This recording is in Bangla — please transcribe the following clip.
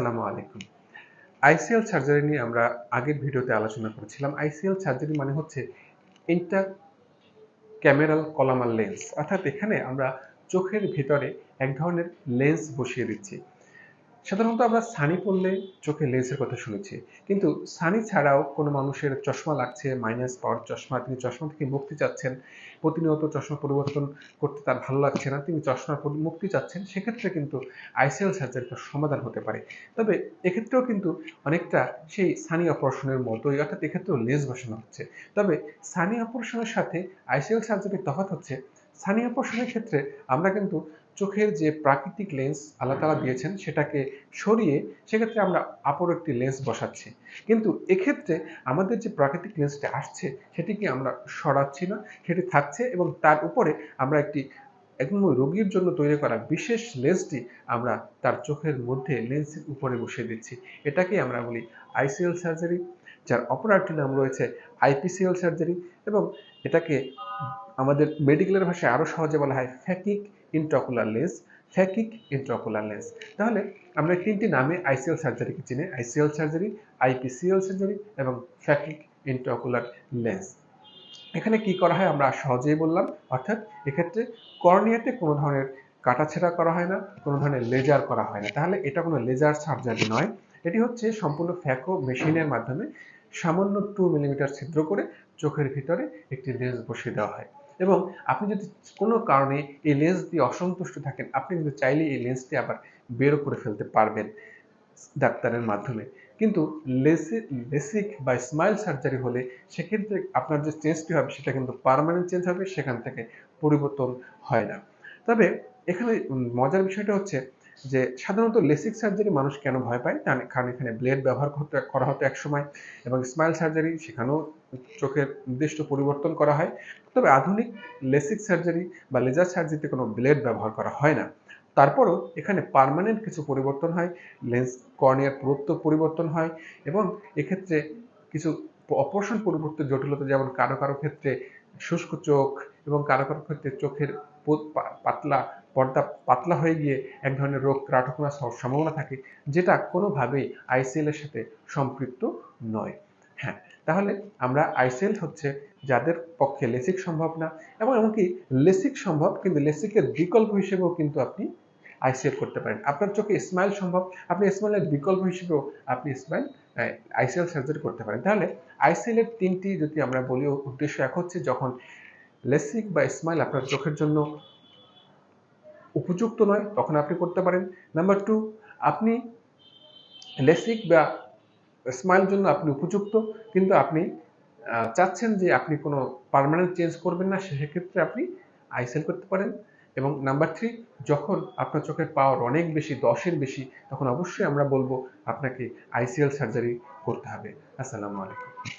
আসসালামু আলাইকুম। আইসিএল সার্জারি নিয়ে আমরা আগের ভিডিওতে আলোচনা করেছিলাম। আইসিএল সার্জারি মানে হচ্ছে ইন্টার ক্যামেরাল কলামার লেন্স অর্থাৎ এখানে আমরা চোখের ভিতরে এক ধরনের লেন্স বসিয়ে দিচ্ছি। সাধারণত আমরা সানি পড়লে চোখে লেন্সের কথা শুনেছি। কিন্তু সানি ছাড়াও কোনো মানুষের চশমা লাগছে মাইনাস পাওয়ার চশমা, তিনি চশমা থেকে মুক্তি চাচ্ছেন, প্রতিনিয়ত চশমা পরিবর্তন করতে তার ভালো লাগছে না, তিনি চশমার মুক্তি চাচ্ছেন, সেক্ষেত্রে কিন্তু আইসিএল সার্জারির সমাধান হতে পারে। তবে এক্ষেত্রেও কিন্তু অনেকটা সেই সানি অপারেশনের মতোই, অর্থাৎ এক্ষেত্রেও লেন্স বসানো হচ্ছে। তবে সানি অপারেশনের সাথে আইসিএল সার্জারির তফাৎ হচ্ছে, সানি অপারেশনের ক্ষেত্রে আমরা কিন্তু চোখের যে প্রাকৃতিক লেন্স আল্লাহ তালা দিয়েছেন সেটাকে সরিয়ে সেক্ষেত্রে আমরা আপর একটি লেন্স বসাচ্ছি। কিন্তু এক্ষেত্রে আমাদের যে প্রাকৃতিক লেন্সটা আসছে সেটিকে আমরা সরাচ্ছি না সেটি থাকছে এবং তার উপরে আমরা একটি একদম রোগীর জন্য তৈরি করা বিশেষ লেন্সটি আমরা তার চোখের মধ্যে লেন্সের উপরে বসিয়ে দিচ্ছি। এটাকে আমরা বলি আইসিএল সার্জারি যার অপর নাম রয়েছে আইপিসিএল সার্জারি এবং এটাকে আমাদের মেডিকেলের ভাষায় আরও সহজে বলা হয় phakic intraocular lens, phakic intraocular lens. তাহলে আমরা তিনটি নামে আইসিএল সার্জারিকে চিনি, আইসিএল সার্জারি, আইপিসিএল সার্জারি এবং ফ্যাকিক ইন্ট্রাকুলার লেন্স। এখানে কি করা হয় আমরা সহজেই বললাম, অর্থাৎ এক্ষেত্রে কর্নিয়াতে কোনো ধরনের কাটাছেড়া করা হয় না, কোনো ধরনের লেজার করা হয় না। তাহলে এটা কোনো লেজার সার্জারি নয়, এটি হচ্ছে সম্পূর্ণ ফ্যাকো মেশিনের মাধ্যমে সামান্য টু মিলিমিটার ছিদ্র করে চোখের ভিতরে একটি লেন্স বসিয়ে দেওয়া হয়। এবং আপনি যদি কোনো কারণে এই লেন্স দিয়ে অসন্তুষ্ট থাকেন, আপনি কিন্তু চাইলে এই লেন্সটি আবার বেরো করে ফেলতে পারবেন ডাক্তারের মাধ্যমে। কিন্তু লেসি, লেসিক বা স্মাইল সার্জারি হলে সেক্ষেত্রে আপনার যে চেঞ্জটি হবে, সেটা কিন্তু পারমানেন্ট চেঞ্জ হবে, সেখান থেকে পরিবর্তন হয় না। তবে এখানে মজার বিষয়টা হচ্ছে যে সাধারণত লেসিক সার্জারি মানুষ কেন ভয় পায়? কারণ এখানে ব্লেড ব্যবহার করতে, করা হতো একসময় এবং স্মাইল সার্জারি সেখানেও চোখের নির্দিষ্ট পরিবর্তন করা হয়। তবে আধুনিক লেসিক সার্জারি বা লেজার সার্জারিতে কোনো ব্লেড ব্যবহার করা হয় না। তারপরও এখানে পারমানেন্ট কিছু পরিবর্তন হয়, লেন্স কর্নিয়ার পুরুত্ব পরিবর্তন হয় এবং এক্ষেত্রে কিছু অপারেশন পরিবর্তন জটিলতা যেমন কারও কারও ক্ষেত্রে শুষ্ক চোখ এবং কারও কারও ক্ষেত্রে চোখের পাতলা পর্দা পাতলা হয়ে গিয়ে এক ধরনের রোগ হওয়ার সম্ভাবনা থাকে, যেটা কোনোভাবেই আইসিএল এর সাথে সম্পৃক্ত নয়। হ্যাঁ তাহলে আমরা আইসিএল হচ্ছে যাদের পক্ষে লেসিক সম্ভব না, এবং এমনকি লেসিক সম্ভব কিন্তু লেসিকের বিকল্প হিসেবেও কিন্তু আপনি আইসিএল করতে পারেন। আপনার চোখে স্মাইল সম্ভব, আপনি স্মাইলের বিকল্প হিসেবেও আপনি স্মাইল আইসিএল সার্জারি করতে পারেন। তাহলে আইসিএল এর তিনটি যদি আমরা বলি, উদ্দেশ্য এক হচ্ছে যখন লেসিক বা স্মাইল আপনার চোখের জন্য উপযুক্ত নয়, তখন আপনি করতে পারেন। নাম্বার টু আপনি লেসিক বা স্মাইল জন্য আপনি উপযুক্ত, কিন্তু আপনি চাচ্ছেন যে আপনি কোনো পারমানেন্ট চেঞ্জ করবেন না সেক্ষেত্রে আপনি আইসেল করতে পারেন। এবং নাম্বার থ্রি যখন আপনার চোখের পাওয়ার অনেক বেশি, দশের বেশি, তখন অবশ্যই আমরা বলব আপনাকে আইসিএল সার্জারি করতে হবে। আসসালামু আলাইকুম।